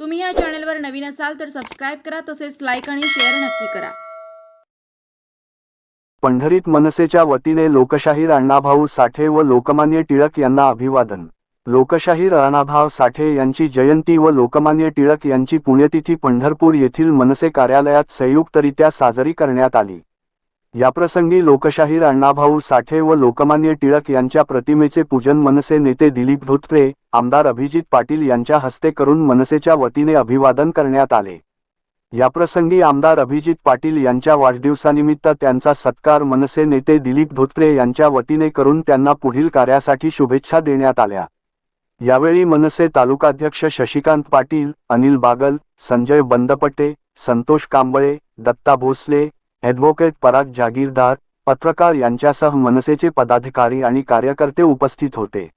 तुम्ही या चॅनलवर नवीन असाल तर सबस्क्राईब करा तसेच लाईक आणि शेअर नक्की करा. पंढरीत मनसेच्या वतीने लोकशाहीर अण्णाभाऊ साठे व लोकमान्य टिळक यांना अभिवादन. लोकशाहीर अण्णाभाऊ साठे यांची जयंती व लोकमान्य टिळक यांची पुण्यतिथी पंढरपूर येथील मनसे कार्यालयात संयुक्तरित्या साजरी करण्यात आली. याप्रसंगी लोकशाहीर अण्णाभाऊ साठे व लोकमान्य टिळक यांच्या प्रतिमेचे पूजन मनसे नेते दिलीप धोत्रे आमदार अभिजित पाटील यांच्या हस्ते करून मनसेच्या वतीने अभिवादन करण्यात आले. याप्रसंगी आमदार अभिजित पाटील यांच्या वाढदिवसानिमित्त त्यांचा सत्कार मनसे नेते दिलीप धोत्रे यांच्या वतीने करून त्यांना पुढील कार्यासाठी शुभेच्छा देण्यात आल्या. यावेळी मनसे तालुकाध्यक्ष शशिकांत पाटील अनिल बागल संजय बंदपटे संतोष कांबळे दत्ता भोसले ॲडव्होकेट पराग जागीरदार पत्रकार यांच्यासह मनसेचे पदाधिकारी आणि कार्यकर्ते उपस्थित होते.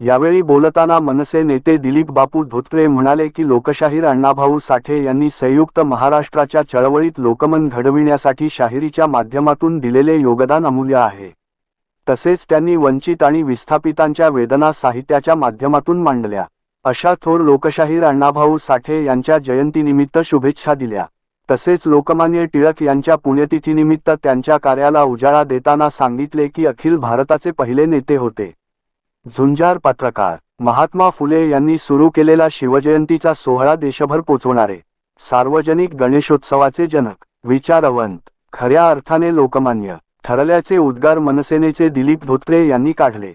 यावेळी बोलताना मनसे नेते दिलीप बापू धोत्रे म्हणाले की लोकशाहीर अण्णाभाऊ साठे यांनी संयुक्त महाराष्ट्राच्या चळवळीत लोकमन घडविण्यासाठी शाहिरीच्या माध्यमातून दिलेले योगदान अमूल्य आहे. तसेच त्यांनी वंचित आणि विस्थापितांच्या वेदना साहित्याच्या माध्यमातून मांडल्या. अशा थोर लोकशाहीर अण्णाभाऊ साठे यांच्या जयंतीनिमित्त शुभेच्छा दिल्या. तसेच लोकमान्य टिळक यांच्या पुण्यतिथीनिमित्त त्यांच्या कार्याला उजाळा देताना सांगितले की अखिल भारताचे पहिले नेते होते. झुंजार पत्रकार महात्मा फुले यांनी सुरू केलेला शिवजयंतीचा सोहळा देशभर पोचवणारे सार्वजनिक गणेशोत्सवाचे जनक विचारवंत खऱ्या अर्थाने लोकमान्य ठरल्याचे उद्गार मनसेनेचे दिलीप धोत्रे यांनी काढले.